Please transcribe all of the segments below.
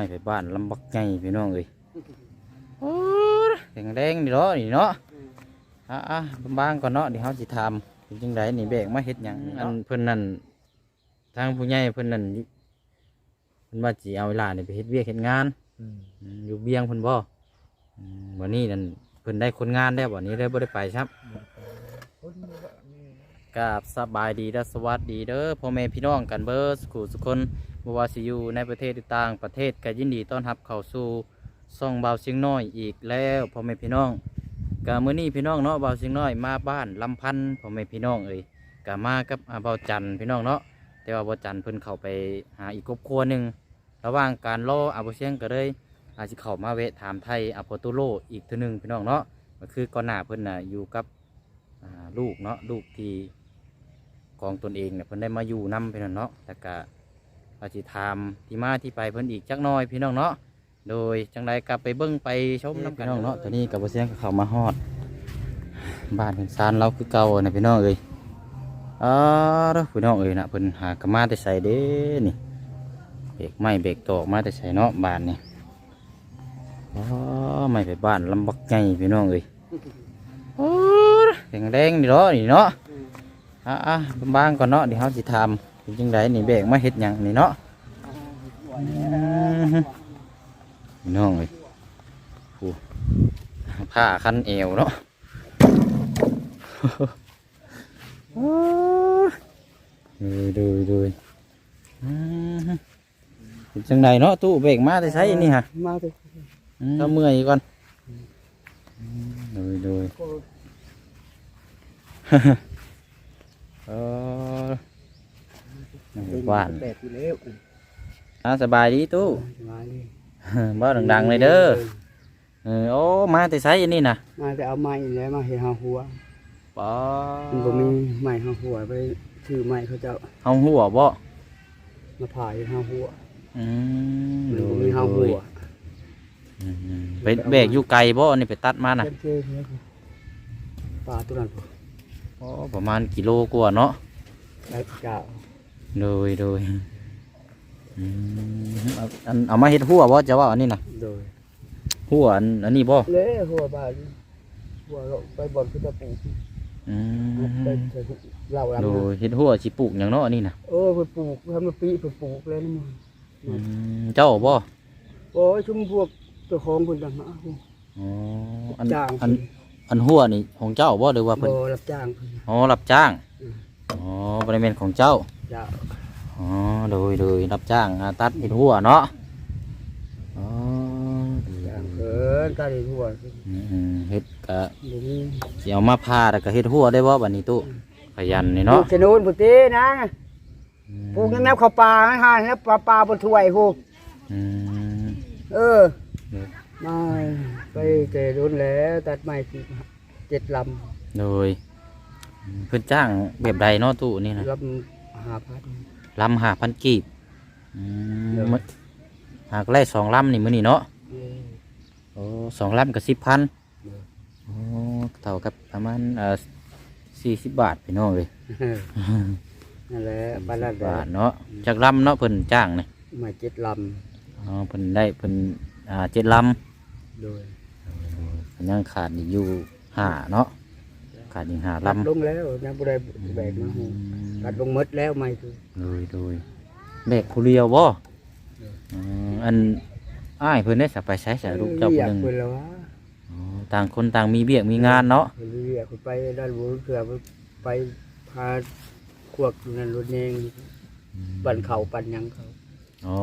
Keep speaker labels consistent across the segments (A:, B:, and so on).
A: ไม่ไปบ้านลำบักไงพี่น้องเอ้ยโอ้ยแข็งแรงนี่เนาะนี่เนาะอะอะบางๆก่อนเนาะเดี๋ยวเขาสิทำเป็นจังไดนี่แบกมาเฮ็ดหยังอันเพิ่นนั่นทางผู้ใหญ่เพิ่นนั่นเพิ่นว่าสิเอาเวลานี่ไปเฮ็ดเวียกเฮ็ดงานอืมอยู่เบียงเพิ่นบ่อืมวันนี้นั่นเพิ่นได้คนงานแล้ววันนี้เลยบ่ได้ไปครับกราบสบายดีและสวัสดีเด้อพ่อแม่พี่น้องกันเบิดสุขุสุคน บ่ว่าสิอยู่ในประเทศหรือต่างประเทศก็ยินดีต้อนรับเข้าสู่ซ่องเบาเสียงน้อยอีกแล้วพ่อแม่พี่น้องก็มื้อนี้พี่น้องเนาะเบาเสียงน้อยมาบ้านลำพันธ์พ่อแม่พี่น้องเอ้ยก็มากับอาเบาจันพี่น้องเนาะแต่ว่าเบาจันเพิ่นเข้าไปหาอีกครอบครัวหนึ่งระหว่างการรออาบุเชียงก็เลยอาจจะเข้ามาเวะถามไทยอาโปตุโลอีกทีหนึ่งพี่น้องเนาะก็คือก่อนหน้าเพิ่นน่ะอยู่กับลูกเนาะลูกที่ของตนเองเนี่ยเพิ่นได้มาอยู่นํพี่น้องเนาะแล้ว ก็อาจจะถามที่มาที่ไปเพิ่นอีกจักหน้อยพี่น้องเนาะโดยจังใดกลับไปเบิ่งไปชมน้ำกันพี่น้องเนาะตอนนี้กับเชียงก็เข้ามาฮอด บ้านเพิ่นซานเราคือเก่านะพี่น้องเอ้ยอ๋อเด้อพี่น้องเอ้ยนะเพิ่นหากนมาแต่ใส่เด้นี่เบรกไม่เบรกตอกมาแต่ใส่เนาะบ้านนี่อ๋อไม่ไปบ้านลำบักไงพี่น้องเอ้ยโอ้ยแดงแดงๆนี่เนาะนี่เนาะอะอะบางก่อนเนาะเดี๋ยวเขาสิทำเป็น จังไดนี่เบรกมาเฮ็ดหยังนี่เนาะอืมพี่น้องเอ้ยโอ้ผ้าคันเอวเนาะโอ้ยดูดูดูอืมเป็นจังใดเนาะตู้เบรกมาแต่ใช้อันนี่ฮะ
B: มาสิ
A: อืมก็เมื่อยก่อนโดยโดย เออ บ้าน
B: แปดอยู่แล้ว
A: อ่าสบายดีตู้
B: มาเลย
A: บ้านดังๆเลยเด้อเออโอ้มาแต่ใช้อันนี้นะ
B: มาแต่เอาไม้แล้วมาเห็นหาหัว
A: ป๋อ
B: มันบ่มีไม้หาหัวไปถือไม้เขาเจ้า
A: เอาหัวบ่
B: มาผ่าอยู่หาหัว
A: อืม
B: มัน
A: โด
B: บ่
A: ย
B: มีหา
A: โด
B: หั
A: ยวอืมไปแบกอยู่ไกลบ่อันนี่ไปตัดมาน่ะ
B: เจ็บเจ็บเนี่ยปลาตัวนั้นพุ่น
A: อ๋อประมาณกิโลกว่าเนาะ
B: ได้เจ้า
A: โดยโดยอืมเอาอันเอามาเฮ็ดหัวบ่จะว่าอันนี้นะ
B: โดย
A: หัวอันอันนี้บ่
B: เละหัวบาดหัวเราไปบ่อนคือจะปลูก
A: อื
B: ไป
A: ม
B: ใส่เหล้าหลัง
A: โดยเฮ็ดหัวสิปลูกหยังเนาะอันนี้นะ
B: เออไปปลูกทำมาปีไปปลูกแล้วนี่มัน
A: อืมเจ้าบ่
B: โอ้ยชุมพวกเจ้าของเพิ่นต่างหาก
A: อ๋ออัน
B: จ้าง
A: อันอันหัวนี่ของเจ้าบ่หรือว่าเพิ่น
B: บ่รับจ้างเพิ่น
A: อ๋อรับจ้าง
B: อืม
A: อ๋อบ่ได้แม่นของเจ้า
B: เจ้า
A: อ๋อโดยโดยรับจ้างหาตัดเฮ็ดหัวเนาะอ๋อ
B: จ้างเพิ่นก็ได้ทั่ว
A: อืมอืมเฮ็ดก็
B: บ่มี
A: สิเอามาพาแล้วก็เฮ็ดหัวได้บ่บัดนี้ตู้ขยันนี่
B: ปลู
A: เนาะ
B: กชะนูนพุตีนะปลูกน้ำข้าวปลาให้หานแล้วปลาปลาบนถ้วยพูก
A: อืม
B: เออ
A: เดี๋ยว
B: มาไปเจรุนแล้ว ตัดไม้สิเจ็ดล
A: โดย เพิ่นจ้างแบบใดเนาะตู้นี่นะำ
B: ลำหาพัน
A: ลำหาพันกีบอืม
B: เดี๋ยว
A: มื้อหากไล่สองลำนี่มื้อนี้เนาะ
B: เออ
A: โอ้สองลำกับสิบพัน
B: เดี๋ยว
A: โอ้เท่ากับประมาณเอ่อสี่สิบบาทพี่น้องเลย
B: นั่นแหละปลาละแด
A: บาทเนาะจากลำเนาะเพิ่นจ้างนี่
B: ไม้เจ็ดล
A: อ๋อเพิ่นได้เพิ่นอ่าเจ็ดลำ
B: โดยำ
A: เพิ่นยังขาดอีกอยู่ห้าเนาะ ขาดอีกห้า
B: ตัด
A: ลำ
B: ลงแล้วยังบ่ได้แบกมาหูตัดลงหมดแล้วไม้คือ
A: โดยโดยแบกผู้เดียวบ่
B: เออ
A: อืมอันอ้ายเพิ่นได้สับไปใช้สายลูกเจ้า
B: เรี
A: ผู้
B: ย
A: หนึง
B: เพิ่นแล้ววะ
A: อ๋อต่างคนต่างมีเบียกมีงานเนาะ
B: เพิ่นเรียกเพิ่นไปด้านบนเพื่อไปพาขวกนั่นรถเองปั่นเขาปั่นหยังเขา
A: อ๋อ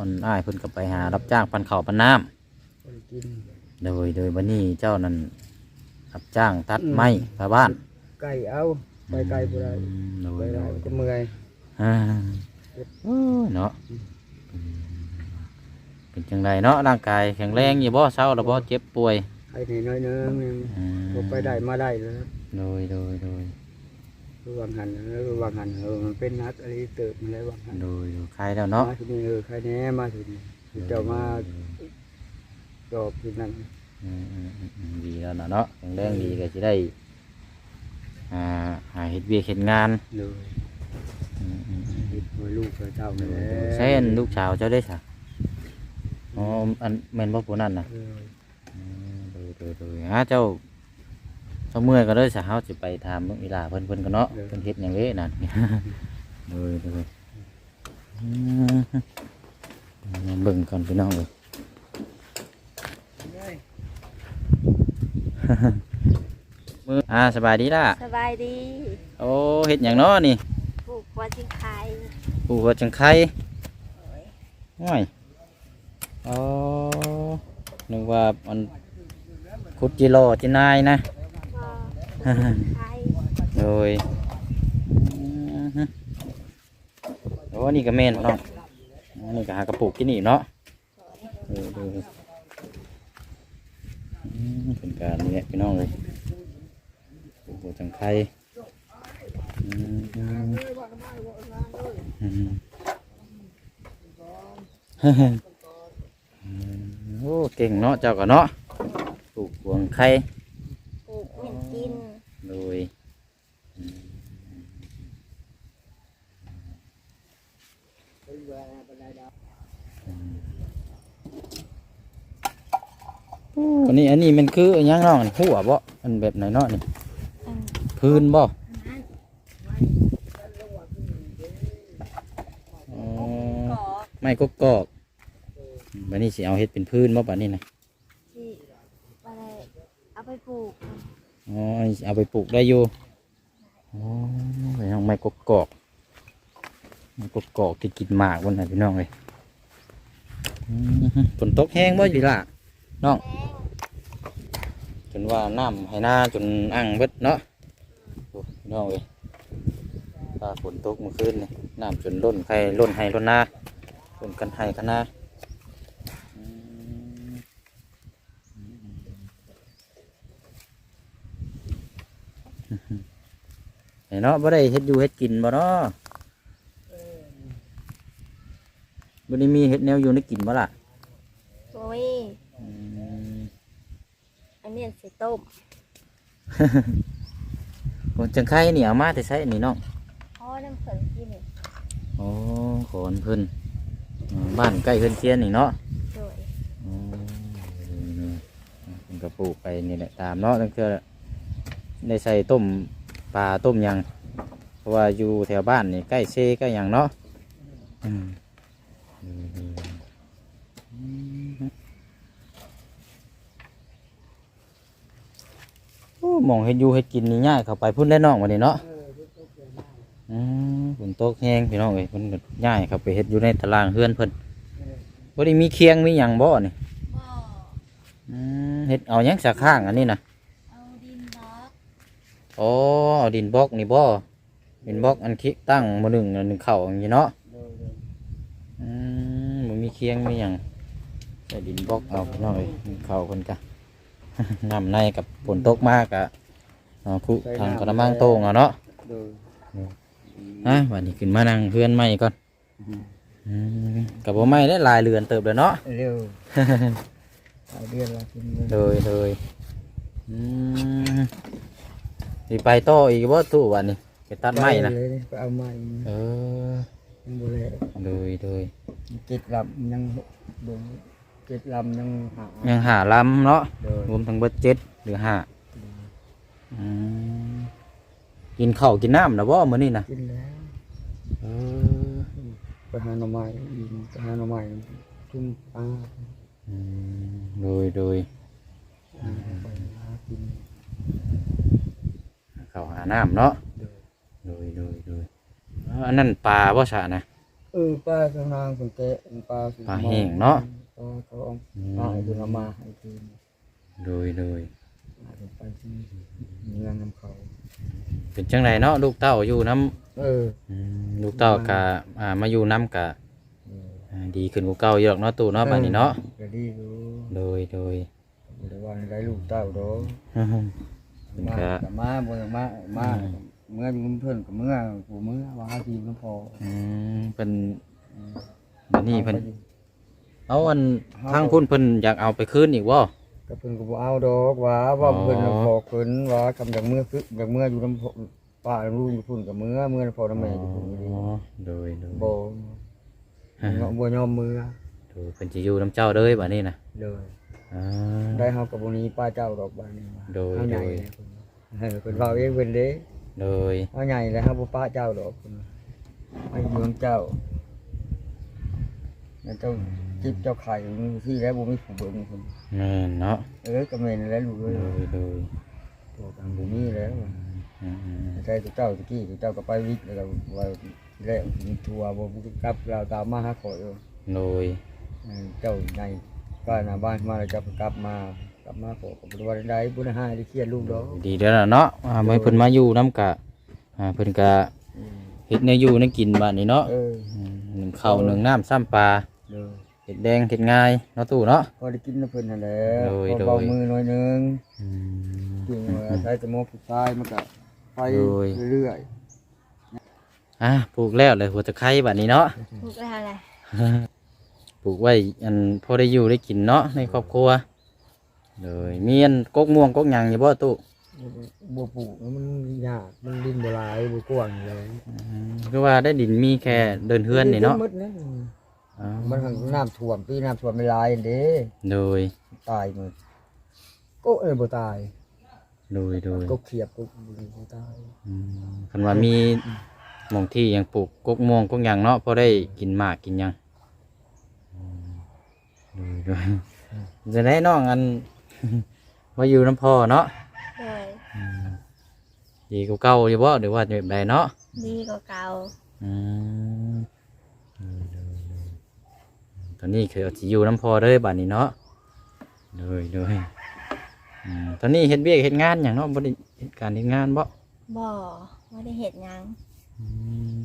A: อันอ้ายเพิ่นก็ไปหารับจ้างปั่นข้าวปั่นน้ำ
B: ปั่นกิน
A: โดยโดยวันนี้เจ้านั้น รับจ้างตัด
B: อืม
A: ไม้ชาวบ้าน
B: ไก่เอาไปไก่บ่ได้
A: อืมโด
B: ไป
A: ยโด
B: ได้
A: ย
B: ก็เมื่อย
A: อ่าโอ้ยเนาะอืมเป็นจังไดเนาะร่างกายแข็งแรงอยู่บ่เศร้าหรือบ่เจ็บป่วย
B: ไอ้นี่น้อยเนึงนี่
A: อืม
B: บ่ไปได้มาได้เลย
A: โดยโดยโดย
B: ระวังหันระวังหันเออมันเป็นนัดอะไรเติบมันเลยวางหัน
A: โดยโดยใครแล้วเนาะ
B: มาที่นี่เออใครแน่มาที่นี่เจ้ามาตอบที่นั่น
A: อืมอืมอืมอืม ดีแล้วนะเนาะแข็งแรงดีก็สิได้อ่าหาเฮ็ดเวียกเฮ็ดงาน
B: เลย
A: เห็
B: ดไว้ลูกกับเจ้านี่แหละ
A: โดยเส้นลูกสาวเจ้าได้ซะอ๋ออันแม่นบ่ผู้นั้นน่ะ
B: เออ
A: อืมดูดูดูฮะเจ้าเจ้าเมื่อยก็เลยสาวสิไปถามเรื่องอีหลาเพิ่นเพิ่นก็เนาะเพิ่นเฮ็ดหยังเด้นั่นดูดูอืมมาเบิ่งก่อนพี่น้องเลย มืออ่าสบายดีล่ะ
C: สบายดี
A: โอ้เฮ็ดหยังเนาะนี่
C: ปลูกวัวจิงไข่
A: ปูหัวจังไข่ง่อยอ๋อนึกว่ามันขุดจิโลจินายนะ
C: ก็ปลูกจิงไข่
A: โดยโอ้นี่ก็แม่นเนาะอันนี่ก็หากระปุกที่นี่เนาะดูดูอืม เป็นการนี่แหละพี่น้องเลยปลูกหัวจังไข่อืมอืมอืมอืมโอ้เก่งเนาะเจ้าก็เนาะปลูกหัวไข่
C: ปลูกเห็นกิน
A: โดย อันนี้อันนี้มันคืออนหยังน้องอันหัวบ่อันแบบไหนเนาะนี่
C: อัน
A: พื้นบ่
C: นั้น
A: อ๋อ
C: ก่อ
A: ไม้กกอกบัดนี้สิเอาเฮ็ดเป็นพื้นบ่บัดนี้นะ
C: ที่อะไรเอาไปปลูก
A: อ๋ออันนี้สิเอาไปปลูกได้อยู่อ๋อไปทางไม้กกอกไม้กกอกที่กินหมากบนน่ะพี่น้องเลยอืมฝนตกแห้งบ่อยู่ล่ะน้องจ นว่าน้ำให้หน้าจนอ่างเบิดเนาะโอ้พี่น้องเอ้ยตาฝนตกเมื่อคืนนี่น้ำจนล้นไข่ล้นไห้ล้นนาล้นกันไห้กันนาอืมเห็นเนาะบ่ได้เฮ็ดอยู่เฮ็ดกินบ่เนาะบ่ได้มีเฮ็ดแนวอยู่ในกินบ่ล่ะ
C: โอ้ย
A: อืม
C: อันนี้ใส่ต้ม
A: คนจังไข่นี่เอามาแต่ใช้นี่น้อง
C: เพราะน้ำเขินกิน
A: โอ้ขอนเพิ่นอืมบ้านใกล้เพิ่นเทียนนี่เนาะ
C: โดย
A: อ๋อเพิ่นก็ปลูกไปนี่แหละตามเนาะตั้งแต่ได้ใส่ต้มปลาต้มหยังเพราะว่าอยู่แถวบ้านนี่ใกล้เซใกล้หยังเนาะอืมอืมอืมอืมโอ้ห มองเฮ็ดอยู่เฮ็ดกินนี่ง่ายเข้าไปพุ่นได้น้องวันนี้เนาะอืมฝนตกแห้งพี่น้องเอ้ยเพิ่นก็ย้ายเข้าไปเฮ็ดอยู่ในตารางเฮือนเพิ่นบ่ได้มีเคียงมีหยังบ่นี่
C: บ่
A: อืมเฮ็ดเอาหยังสักข้างอันนี้นะ
C: เอาดินบล็อก
A: อ๋อเอาดินบล็อกนี่บ่ดินบล็อกอันคิตั้งมื้อหนึงอันหนึงเข้าอย่างนี้เนาะ
B: โดยโดย
A: อืมบ่มีเคียงมีหยังใส่ดินบล็อกเอาพี่น้องเอ้ยเข้าเพิ่นกะ น้ำในกับฝนตกมากะเอาคุทางกระมังโต้งเอาเนาะ
B: โดย
A: ฮะวันนี้ขึ้นมานั่งเพื่อนใหม่ก่อนอืมกับบ่ไม่ได้หลายเรือนเติบเลยเนาะ
B: เร็วเอาเดือนละกินเงิน
A: โดยโดยอืมสิไปต่ออีกบ่ตู้วันนี้ไปตัดไม้นะ
B: ปเลยไปเอาไม้
A: เออ
B: ยังบ่เลย
A: โดยโดย
B: เจ็ดลำยังบ่ เจ็ดลำยังหา
A: ยังหาลำเนาะ
B: โดย
A: รวมทั้งเบิดเจ็ดหรือห้าอืมกินข้าวกินน้ำนะบ่มื้อนี้นะ
B: กินแล้ว
A: เออ
B: ไปหาหน่อไม้อีกไปหาหน่อไม้จุ่มปลา
A: อืมโดยโดย
B: หาไปหากิน
A: ข้าวหาน้ำเนาะ
B: โดย
A: โดยโดยโดยอ๋ออันนั้นปลาบ่ซะนะ
B: เออปลาข้างล่างคนแกะปลาสิ
A: ปลาแห้งเนาะ
B: ก็เขาเอา
A: อื
B: ปลาให้
A: ม
B: คุณเอามาให้คืน
A: โดยโดย
B: อาจจะไปที่เงินนำเขา
A: เป็นจังไรเนาะลูกเต้าอยู่น้
B: เออำ
A: อืมลูกเต้ากะอ่ามาอยู่น้ำกะ
B: เออ
A: อ่าดีขึ้นกว่าเก่าเยอะเนาะตู่เนาะบางนี้เนาะ
B: ก็ดีอยู่
A: โดยโดย
B: บ่ได้ว่าได้ลูกเต้าดอก
A: เป็น
B: มากะกับมาบ่ได้มามาเมื่ออยู่กับเพิ่นกับเมื่อผู้เมื่อว่าหาทีมน้ำพอ
A: อืมเป็น
B: อืม
A: บัดนี้เพิ่น เอาอันทางพุ่นเพิ่นอยากเอาไปคืนอีกบ่
B: ก็เพิ่นก็บ่เอาดอกว่าว่า
A: อ๋อ
B: เพิ่นน่ะบอกเพิ่นว่าคำจากเมื่อคือจากเมื่ออยู่น้ำพอป้าลูกอยู่พุ่นกับเมื่อเมื่อน้ำพอน้ำแม่อยู่พุ่นก็ดี
A: อ๋อโดยโดย
B: บ่เงาะบ่ยอมมือ
A: โดดูเพิ่นสิอยู่น้ำเจ้าเด้อบัดนี้นะ
B: โดย
A: อ่า
B: ได้เฮากับบ่นี้ป้าเจ้าดอกบ้านนี้ว่า
A: โดย
B: เฮาใหญ่
A: โดย
B: เลยเพิ่นเออเพิ่นเว้าเองเพิ่นเด้
A: โดย
B: เฮาใหญ่แล้วเฮาบ่ป้าเจ้าดอกเพิ่นว่าเฮาอยู่นำเจ้า แล้วเจ้าจิบเจ้าไข่มึงที่แล้วบ่มีผู้เบิ่งเพิ่น
A: แม่นเนาะ
B: เออก็แม่นแล้วลูกเอ้ย
A: โดยโดย
B: ตัวกันบ่มีแล้วว่ะ
A: อืมอืม
B: ใช่ตัวเจ้าตะกี้ตัวเจ้าก็ไปวิทย์แล้วก็ว่าแล้วมีทัวร์บ่กลับเราตามมาหาข่อยอยู่
A: โดย
B: เออเจ้าในก็หน้าบ้านมาแล้วเจ้าก็กลับมากลับมาขอก็บ่ได้ว่าได้บ่ได้หาได้เครียดลูกดอก
A: ดีเด้อล่ะเนาะอ่าเมื่อเพิ่นมาอยู่น้ำกะอ่าเพิ่นกะ
B: อืม
A: เฮ็ดแนวอยู่แนวกินบัดนี้เนาะ
B: เออ
A: อืมหนึ่งข้าวหนึ่งน้ำซ้ำปลา
B: เด้อ
A: เฮ็ดแดงเฮ็ดง่ายเนาะตู้เนาะ
B: พอได้กินน้ำเพิ่นนั่นแหละ
A: โดย
B: พอ
A: โดย
B: เบามือหน่อยหนึง
A: อืม
B: จริงว่าใช้สมองผู้ชายมันก็ไป
A: โดย
B: เรื่อย
A: อะปลูกแล้วเลยหัวตะไคร้บัดนี้เนาะ
C: ถูกแล้วอะไร
A: ปลูกไว้อันพอได้อยู่ได้กินเนาะในครอบครัวเลยมีอันกกม่วงกกหยังอยู่บ่ตู้
B: ๆบ่ปลูกมันยากมันดินบ่หลายบ่กว้างเลย
A: อืมคือว่าได้ดินมีแค่เดินเฮือนนี่เนาะ
B: มัดนะ
A: อ๋อ
B: มันหั้นน้ำท่วมปีน้ำท่วมไม่หลายเด้
A: โดย
B: ตายหมดก็เออบ่ตาย
A: โดยโดย
B: ก็เขียบก็บ่ตาย
A: อืมคันว่ามีหมองที่ยังปลูกกกม่วงกกหยังเนาะพอได้กินหมากกินหยังอืมโดยโดยจะได้น้องอัน มาอยู่น้ำพ่อเนาะ
C: โดย
A: อืมดีกว่าเก่าอยู่บ่หรือว่าแบบใดเนาะ
C: ดีกว่าเก่า
A: อืมต อนนี้คือเอาสิอยู่น้ำพอเลยบ้านนี้เนาะเลยเลยอืมตอนนี้เฮ็ดเวียกเฮ็ดงานอย่างเนาะบ่ได้เฮ็ดการเฮ็ดงานบ่
C: บ่ไม่ได้เห็ดหยัง
A: อืม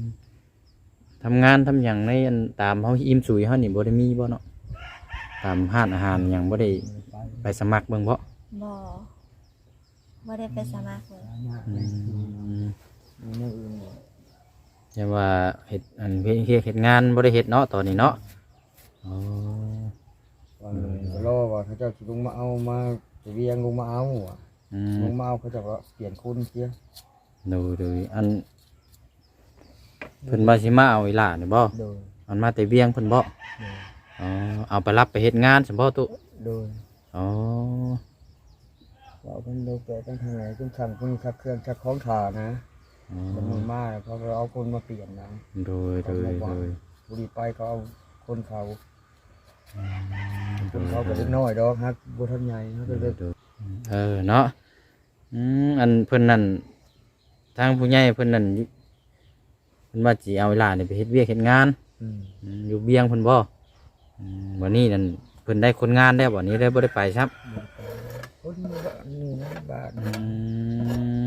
A: ทำงานทำอย่างในอันตามเฮาอิ่มสุยเฮานี่บ่ได้มีบ่เนาะตามห้านอาหารหยังบ่ได้
B: ไป
A: ไปสมัครเบิ่งบ่
C: บ่ไม่ได้ไปสมัครเลย
B: ยาก
A: อื
B: เลย
A: ม
B: มีอย่างอื่นบ่
A: อย่าว่าเฮ็ดอันเฮ็ดเฮ็ดเฮ็ดงานบ่ได้เฮ็ดเนาะตอนนี้เนาะ อ๋อ
B: วันนี้ก็รอว่าเขาเจ้าสิลงมาเอามาจะเวียงลงมาเอาอะ
A: อื
B: ล
A: ม
B: งมาเอาเขาเจะก็เปลี่ยนคนเสีย
A: ดูดูอันเพิ่นมาสิมาเอาอีหล่านี่บ่
B: โดย
A: มันมาแต่เวียงเพิ่นบ่
B: โดย
A: อ๋อเอาไปรับไปเฮ็ดงานซั่นบ่ตุ
B: โดย
A: อ๋อ
B: ว่าเพิ่นโดยแปลกันทางไหนเพิ่นสั่งเพิ่นชักเครื่องชักของขานะ
A: อ๋อ
B: มันมือมาแล้วเขาก็เอาคนมาเปลี่ยนนะ
A: โดยโดยโดย
B: บุรีไปเขาเอาคนเขาคน เขาก็เล็กน้อยดอกฮักบ่ทันใหญ่เขาก็เลย
A: โดยเออเนาะอืมอันเพิ่นนั่นทางผู้ใหญ่เพิ่นนั่นอยู่เพิ่นว่าสิเอาอีหล่านี่ไปเฮ็ดเวียกเฮ็ดงาน
B: อืม
A: อืมอยู่เวียงเพิ่นบ่อืมวันนี้นั่นเพิ่นได้คนงานแล้ววันนี้ได้บ่ได้ไปครับ
B: คนบ้านนี่นะบ้าน
A: อืม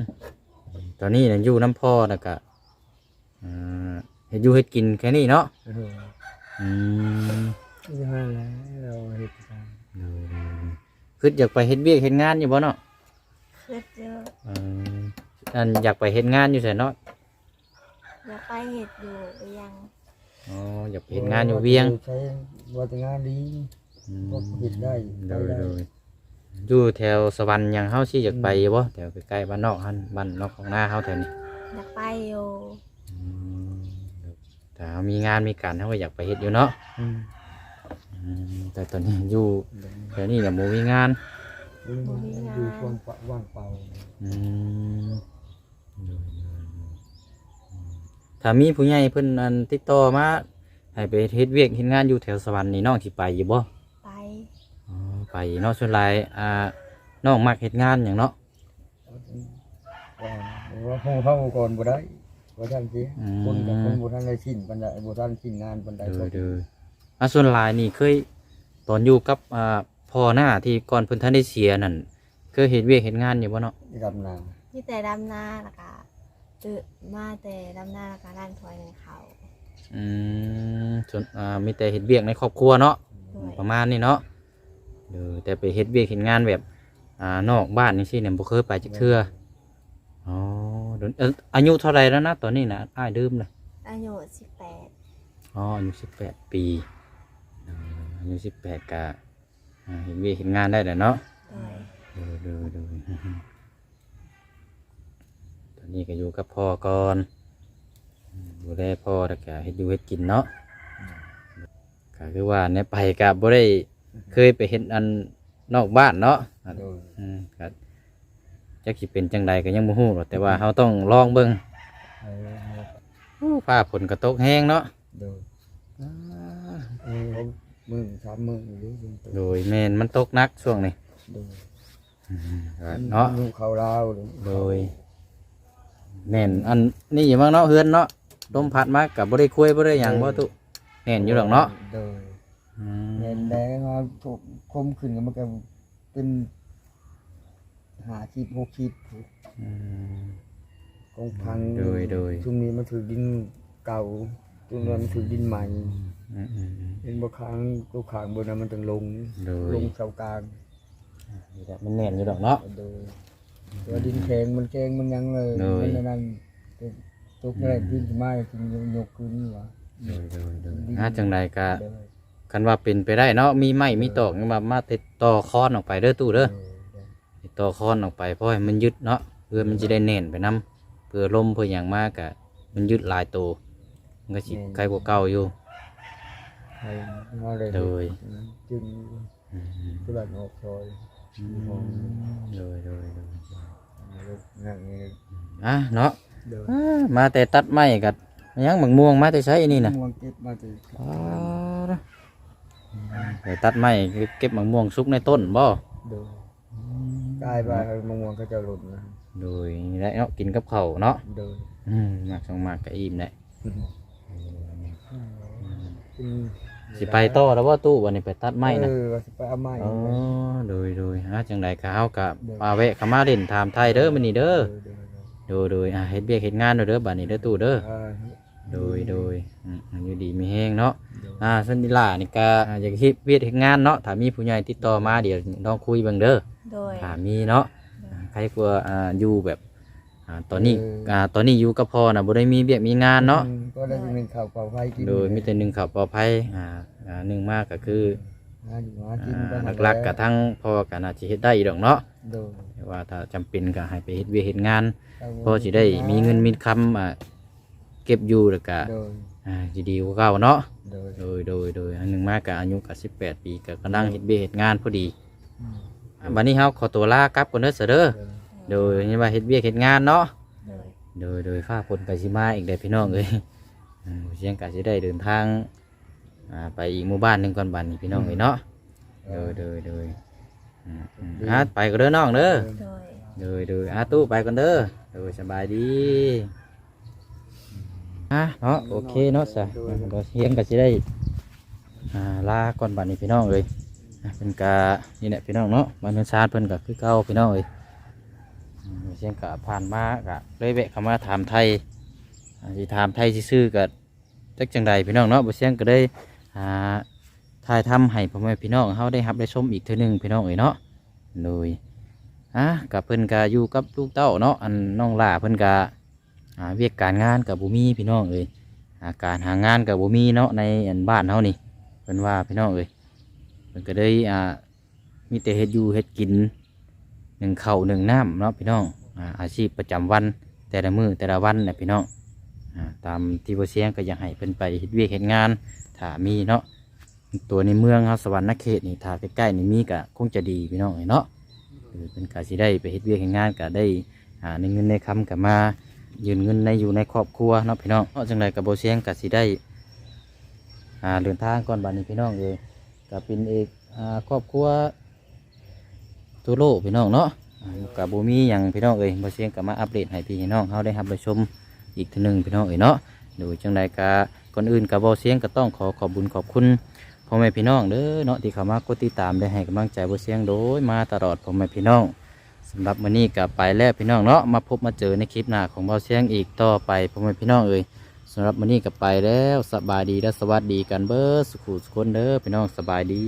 A: ตอนนี้น่ะอยู่น้ำพ่อนะกะอ่าเฮ็ดอยู่เฮ็ดกินแค่นี้เนาะ
B: เออ
A: อืม
B: นี่ฮะแล้วเราเฮ็ดกัน
A: คืออยากไปเฮ็ดเวียกเฮ็ดงานอยู่บ่เนาะ
C: คือเจอ
A: เอออันอยากไปเฮ็ดงานอยู่ไสเนาะ
C: อยากไปเห็ดอยู่ไปยัง
A: อ๋ออยากไปเฮ็ดงานอยู่เวียง
B: ใช้ว่าแต่งานดี
A: อืม
B: พวกเฮ็ดได้
A: โดย
B: ไปได้
A: โดยอยู่แถวสวรรค์หยังเฮาสิอยากไปอยู่บ่แถวใกล้ๆบ้านนอกหั่นบ้านนอกของหน้าเฮาแถวนี้
C: อยากไปอยู่
A: อืมแต่เฮามีงานมีการเฮาก็อยากไปเฮ็ดอยู่เนาะ
B: อืม
A: อืม แต่ตอนนี้อยู่แถวนี้น่ะบ่มีงาน
B: ดูความว่างเปล่า
A: อืมถ้ามีผู้ใหญ่เพิ่นอันติดต่อมาให้ไปเฮ็ดเวียกเฮ็ดงานอยู่แถวสวรรค์นี่น้องสิไปอยู่บ่
C: ไป
A: อ๋อไปเนาะส่วนหลายอ่าน้องมักเฮ็ดงานหยังเนาะ
B: ก่อนว่าห้องเข้าก่อนบ่ได้บ่ทันสิ
A: อืม
B: คนกับคนบ่ทันได้ชิ้นปานใดบ่ทันชิ้นงานปานใด
A: เด้อเด้ ออะส่วนหลายนี่เคยตอนอยู่กับอ่าพ่อหน้าที่ก่อนเพิ่นท่านได้เสียนั่นเคยเฮ็ดเวียกเฮ็ดงานอยู่บ่เนาะ
B: ดำนา
C: ที่แต่ดำนาแล้วก็ตื่นมาแต่ดำนาแล้วก็ร้านถอยหนึ่งเขา
A: อืมส่วนอ่ามีแต่เฮ็ดเวียกในครอบครัวเนาะ
C: ด้วย
A: ประมาณนี้เนาะเออแต่ไปเฮ็ดเวียกเฮ็ดงานแบบอ่านอกบ้านนี่สิเนี่ยบ่เคยไปจักเทื่ออ๋อเดี๋ยวเอ่ออายุเท่าไหรแล้วนะตอนนี้นะอ้ายดื่มเลย
C: อายุสิบแปด
A: อ๋ออายุสิบแปดปีเอ ออายุสิบแปดกะอ่าเห็นเวียกเห็นงานได้แล้วเนาะ
C: ด้วย
A: เดูดูดูตอนนี้ก็อยู่กับพ่อก่อนอืมดูแลพ่อแล้วก็เฮ็ดอยู่เฮ็ดกินเนาะกะก็คือว่าเนี่ยไปกับบ่ได้เคยไปเห็นอันนอกบ้านเนาะ
B: โดย
A: อืมก็จักสิเป็นจังใดก็ยังบ่ฮู้หรอกแต่ว่าเราต้องลองเบิ่ง
B: เออ
A: อู้ฟ้าฝนก็ตกแห้งเนาะ
B: โดยเออมึงสามมึงหรือมึงตัว
A: โดยแม่นมันตกหนักช่วงนี้
B: โดย
A: ก็เนาะ
B: ลูกเขาลาวหรือ
A: โดยแน่นอันนี่อยู่บ้างเนาะเฮือนเนาะลมพัดมากับบ่ได้คุยบ่ได้หยังบ่ตุแน่นอยู่ดอกเนาะ
B: โดย
A: อืม
B: เงินแดงมาถูกคมขึ้นก็มันก็เป็นหาชีพหกชีพ
A: อืม
B: กองพัง
A: โดยโดย
B: ช่วงนี้มันถือดินเก่าช่วงนั้นมันถือดินใหม่
A: อืมอืมอืม
B: เป็นบางครั้งลูกขางบนนั้นมันต้องลง
A: โดย
B: ลงเสากลาง
A: นี่แหละมันแน่นอยู่ดอกเนาะ
B: โดยตัวดินแข็งมันแข็งมันยังเลย
A: โดย
B: มันนั่นเป็นตุกอะไรดินขึ้นมากินยกขึ้นนี่หวะ
A: โดยโดยโดยอ่าจังใดก็
B: โดย
A: คันว่าเป็นไปได้เนาะมีไม้มีตอกนี่มามาติดต่อคอนออกไปเด้อตู้เด้อ
B: โดย
A: ติดต่อคอนออกไปเพราะให้มันยึดเนาะเพื่อมันจะได้แน่นไปนํเพื่อลมเพื่ออย่างมากกะมันยึดหลายตัวมันก็สิใครกว่าเก่าอยู่
B: ให้มาเลย
A: โดย
B: จึง
A: อืม
B: ตลาดออกซอย
A: โดยโดยโดย
B: นั่งนี่
A: อะเนาะ
B: เดิน
A: อ่ามาแต่ตัดไม้กับยังบังม่วงมาแต่ใช้อันนี่นะ
B: ม่วงเก็บมาจาก
A: อ๋อไปตัดไม้เก็บบังม่วงซุกในต้นบ่
B: เดินกลายไปมะม่วงก็จะหล่นนะ
A: โดยนี่แหละเนาะกินกับข้าวเนาะ
B: เดิน
A: อืมมากสองมากก็อิ่มได้
B: อืม
A: สิไปต่อแล้วว่าตู้วันนี้ไปตัดไม้นะ
B: เออว่าสิไปเอาไม้
A: อ๋อโดยโดยฮะจังใดก็เฮากับมาแวะเข้ามาเล่นถามไทยเด้อมื้อนี้เด้อ
B: เดิน
A: โดยโดยอะเฮ็ดเวียกเฮ็ดงานเด้อเด้อบัดนี้เด้อตู้เด้อ
B: เออ
A: โดยโดยอืมอยู่ดีมีแฮงเนาะ
B: เดิน
A: อ่าสันนิลานี่ก็อ่าอยากเฮ็ดเวียกเฮ็ดงานเนาะถ้ามีผู้ใหญ่ติดต่อมาเดี๋ยวลองคุยเบิ่งเด้อ
C: โดย
A: ถ้ามีเนาะอ่าใครกลัวอ่าอยู่แบบ อ่าตอนนี้อ่าตอนนี้อยู่กับพ่อน่ะบ่ได้มีเวียกมีงานเนาะ
B: ก็ได้หนึ่งข่าวเป่าไฟกิน
A: โดยมีแต่หนึ่งข่าวปลอดภัยอ่าอ่าหนึ่งมากก็คือ
B: หาอยู่หากิน
A: อ่าหลักๆก็ทั้งพ่อก็น่าสิเฮ็ดได้อยู่ดอกเนาะ
B: โดย
A: แต่ว่าถ้าจำเป็นก็ให้ไปเฮ็ดเวียกเฮ็ดงาน
B: เอา
A: พอสิได้มีเงินมีคำอ่าเก็บอยู่แล้วก็
B: โดย
A: อ่าสิดีกว่าเก่าเนาะ
B: โดย
A: โดยโดยโดยอันหนึ่งมากกับอายุกับสิบแปดปีก็กำลังเฮ็ดเบี้ยเฮ็ดงานพอดีอ่าวันนี้เฮาขอตัวลากลับก่อนเด้อเสยเด้อ โดย นี่ว่าเฮ็ดเบี้ยเฮ็ดงานเนาะ
C: โดย
A: โดยโดยฟ้าฝนก็สิมาอีกเด้อพี่น้องเอ้ยอืมเสียงก็สิได้เดินทางอ่าไปอีกหมู่บ้านหนึงก่อนบัดนี้พี่น้องเอ้ยเนาะโดยโดยโดยอืมอืมอะไปก็เด้อน้องเด้อ
C: โดย
A: โดยโดยอาตู้ไปกันเด้อโดยสบายดีอะเนาะโอเคเนาะสะเราเสียงก็สิได้อ่าลาก่อนบัดนี้พี่น้องเลยอะเป็นกานี่แหละพี่น้องเนาะบ้านเมืองชาติเพิ่นก็คือเก่าพี่น้องเลยอืม เสียงก็ผ่านมากะเลยแวะเข้ามาถามไทยอ่าสิถามไทยซื่อๆกับจักจังใดพี่น้องเนาะบ่เสียงก็ได้อ่าถ่ายทำให้พ่อแม่พี่น้องเฮาได้รับได้ชมอีกเทื่อหนึงพี่น้องเอ้ยเนาะโดยอะกับเพิ่นกาอยู่กับลูกเต้าเนาะอันน้องล่าเพิ่นกาหาเวียกการงานกับบุมีพี่น้องเอ้ยหาการหางานกับบุมีเนาะในอันบ้านเฮานี่เพิ่นว่าพี่น้องเอ้ยเพิ่นก็ได้อ่ามีแต่เฮ็ดอยู่เฮ็ดกินหนึ่งเข้าหนึ่งน้ำเนาะพี่น้อง อาชีพประจำวัน แต่ละมื้อแต่ละวันน่ะพี่น้องตามที่บ่เสียงก็อยากให้เพิ่นไปเฮ็ดเวียกเฮ็ดงานถ้ามีเนาะตัวในเมืองเฮาสวรรค์นเขตนี่ถ้าใกล้ๆนี่มีก็คงจะดีพี่น้องเนาะเป็นกาสิได้ไปเฮ็ดเวียกเฮ็ดงานก็ได้หาในเงินในคำกับมายืนเงินในอยู่ในครอบครัวเนาะพี่น้องเนาะจังไดกับโบเสียงก็สิได้เดินทางก่อนบัดนี้พี่น้องเอยก็เป็นเอกครอบครัวตัวโลกพี่น้องเนาะ กับโบมีหยังพี่น้องเอ้ยโบเสียงก็มาอัปเดตให้พี่น้องเขาได้รับชมอีกทีหนึ่งพี่น้องเอ้ยเนาะโดยจังไดก็ก่อนอื่นกับโบเสียงก็ต้องขอขอบบุญขอบคุณพ่อแม่พี่น้องเด้อเนาะที่เข้ามากดติดตามได้ให้กำลังใจโบเสียงโดยมาตลอดพ่อแม่พี่น้องสำหรับมื้อนี้ก็ไปแล้วพี่น้องเนาะมาพบมาเจอในคลิปหน้าของบาเสียงอีกต่อไปพ่อแม่พี่น้องเอ่ยสำหรับมื้อนี้ก็ไปแล้วสบายดีและสวัสดีกันเบิดสุขุสุขคนเด้อพี่น้องสบายดี